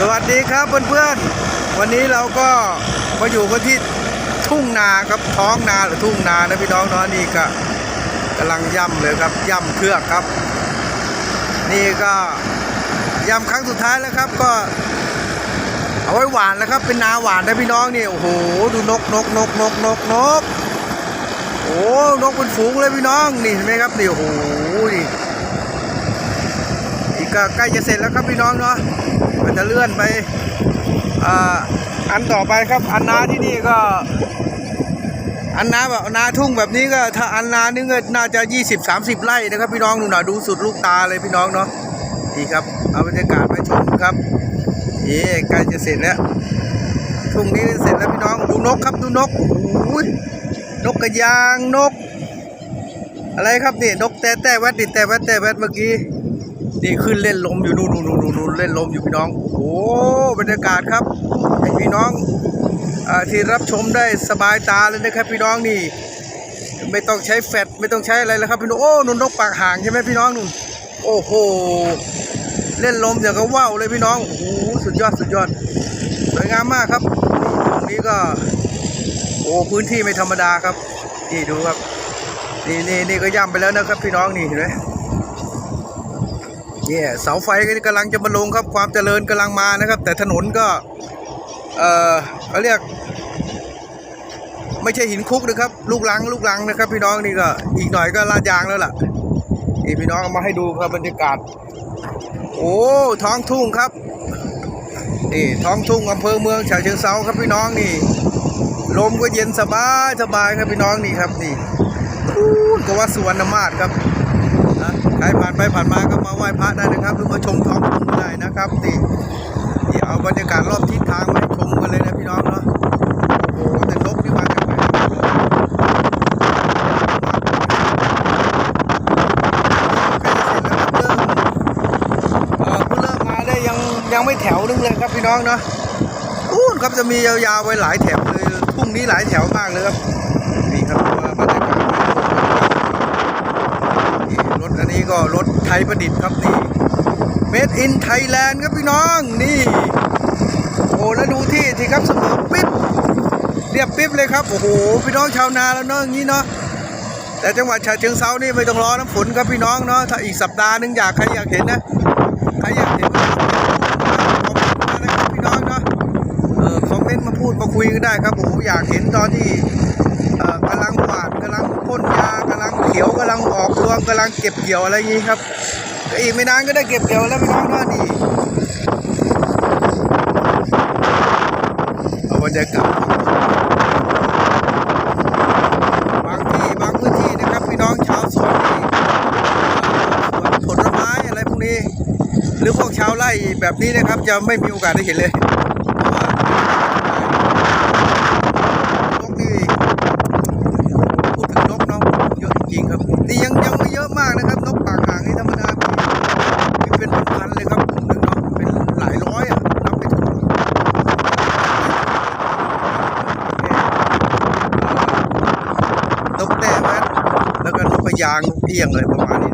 สวัสดีครับเพื่อนๆ วันนี้เราก็มาอยู่กันที่ทุ่งนาครับท้องนาหรือทุ่งนานะพี่น้องเนาะนี่ก็กำลังย่ำเลยครับย่ำเครือกครับ นี่ก็ย่ำครั้งสุดท้ายแล้วครับก็ เอาไว้หวานแล้วครับ เป็นนาหวานนะพี่น้องนี่โอ้โหดูนกนกนกนกนกนกโอ้นกเป็นฝูงเลยพี่น้องนี่เห็นไหมครับนี่โอ้โหนี่อีกก็ใกล้จะเสร็จแล้วครับพี่น้องเนาะ มันจะเลื่อนไปอ่าอันต่อไปครับ อันนาที่นี่ก็ อันนาแบบนาทุ่งแบบนี้ก็ ถ้าอันนานี่ก็น่าจะ 20 30 ไร่นะครับ พี่น้องดูหน่อยดูสุดลูกตาเลยพี่น้องเนาะนี่ครับเอาบรรยากาศมาชมครับเย่ใกล้จะเสร็จแล้วช่งนี้เสร็จแล้วพี่น้องดูนกครับดูนกโอ้ยนกกระยางนก อะไรครับนี่นกแต่แต่แวดดิแต่แวดแต่แวดเมื่อกี้ นี่ขึ้นเล่นลมอยู่นู่นนู่นนู่นนู่นเล่นลมอยู่พี่น้อง โอ้บรรยากาศครับให้พี่น้องอที่รับชมได้สบายตาเลยนะครับพี่น้องนี่ ไม่ต้องใช้แฟลชไม่ต้องใช้อะไรแล้วครับพี่น้องโอ้นุ่นนกปากห่างใช่ไหมพี่น้องนุ่นโอ้โหเล่นลมอย่างกับว่าวเลยพี่น้องโอ้โหสุดยอดสุดยอดสวยงามมากครับตรงนี้ก็ โอ้พื้นที่ไม่ธรรมดาครับนี่ดูครับนี่นี่นี่ก็ย่ำไปแล้วนะครับพี่น้องนี่เห็นไหม เนี่ยเสาไฟก็กำลังจะมาลงครับความเจริญกำลังมานะครับ แต่ถนนก็เออเขาเรียก ไม่ใช่หินคุกนะครับ ลูกลังลูกลังนะครับ พี่น้องนี่ก็อีกหน่อยก็ลาดยางแล้วล่ะนี่พี่น้องเอามาให้ดูครับบรรยากาศ โอ้ท้องทุ่งครับนี่ท้องทุ่งอำเภอเมืองฉะเชิงเซาครับพี่น้องนี่ลมก็เย็นสบายสบายครับพี่น้องนี่ครับนี่ก็ว่าสวนนมาศครับ นะใครผ่านไปผ่านมาก็มาไหว้พระได้นะครับ หรือมาชมท้องทุ่งได้นะครับนี่นี่เอาบรรยากาศรอบทิศทางมาชมกันเลยนะพี่น้องเนาะโอ้แต่นกนี่มาจากไหนใกล้จะเสร็จแล้วครับเริ่มเพิ่งเริ่มมาได้ยังยังไม่แถวนึงเลยครับพี่น้องเนาะอู้นครับจะมียาวๆไว้หลายแถวเลยทุ่งนี้หลายแถวมากเลยครับนี่ครับว่าบรรยากาศนี่รถอันนี้ ก็รถไทยประดิษฐ์ครับนี่ Made in Thailand ครับพี่น้องนี่ โอ้แล้วดูที่ที่ครับเสมอปิ๊บเรียบปิ๊บเลยครับโอ้โหพี่น้องชาวนาแล้วเนาะอย่างนี้เนาะแต่จังหวัดฉะเชิงเซานี่ไม่ต้องรอน้ำฝนครับพี่น้องเนาะถ้าอีกสัปดาห์นึงอยากใครอยากเห็นนะใครอยากเห็นคอมเมนต์มานะครับพี่น้องเนาะเออคอมเมนต์มาพูดมาคุยกันได้ครับโอ้โหอยากเห็นตอนที่เอ่อกำลังหวานกำลังพ่นยากำลังเขียวกำ ลังออกรวงกำลังเก็บเกี่ยวอะไรอย่างนี้ครับอีกไม่นานก็ได้เก็บเกี่ยวแล้วพี่น้องเนาะนี่เอาบรรยากาศบางที่บางพื้นที่นะครับพี่น้องชาวสวนนี่สวนผลไม้อะไรพวกนี้ หรือพวกชาวไร่แบบนี้นะครับจะไม่มีโอกาสได้เห็นเลยเพราะว่านกนี่พูดถึงนกเนาะเยอะจริงๆครับนี่ยังยังไม่เยอะมากนะครับ นกปากห่างนี่ธรรมดามีเป็นพันๆเลยครับผมนึงเนาะเป็นหลายร้อยอะนับไม่ถูก นกแต้แวดแล้วก็นกกระ ยางนกเอี้ยงเลยประมาณนี้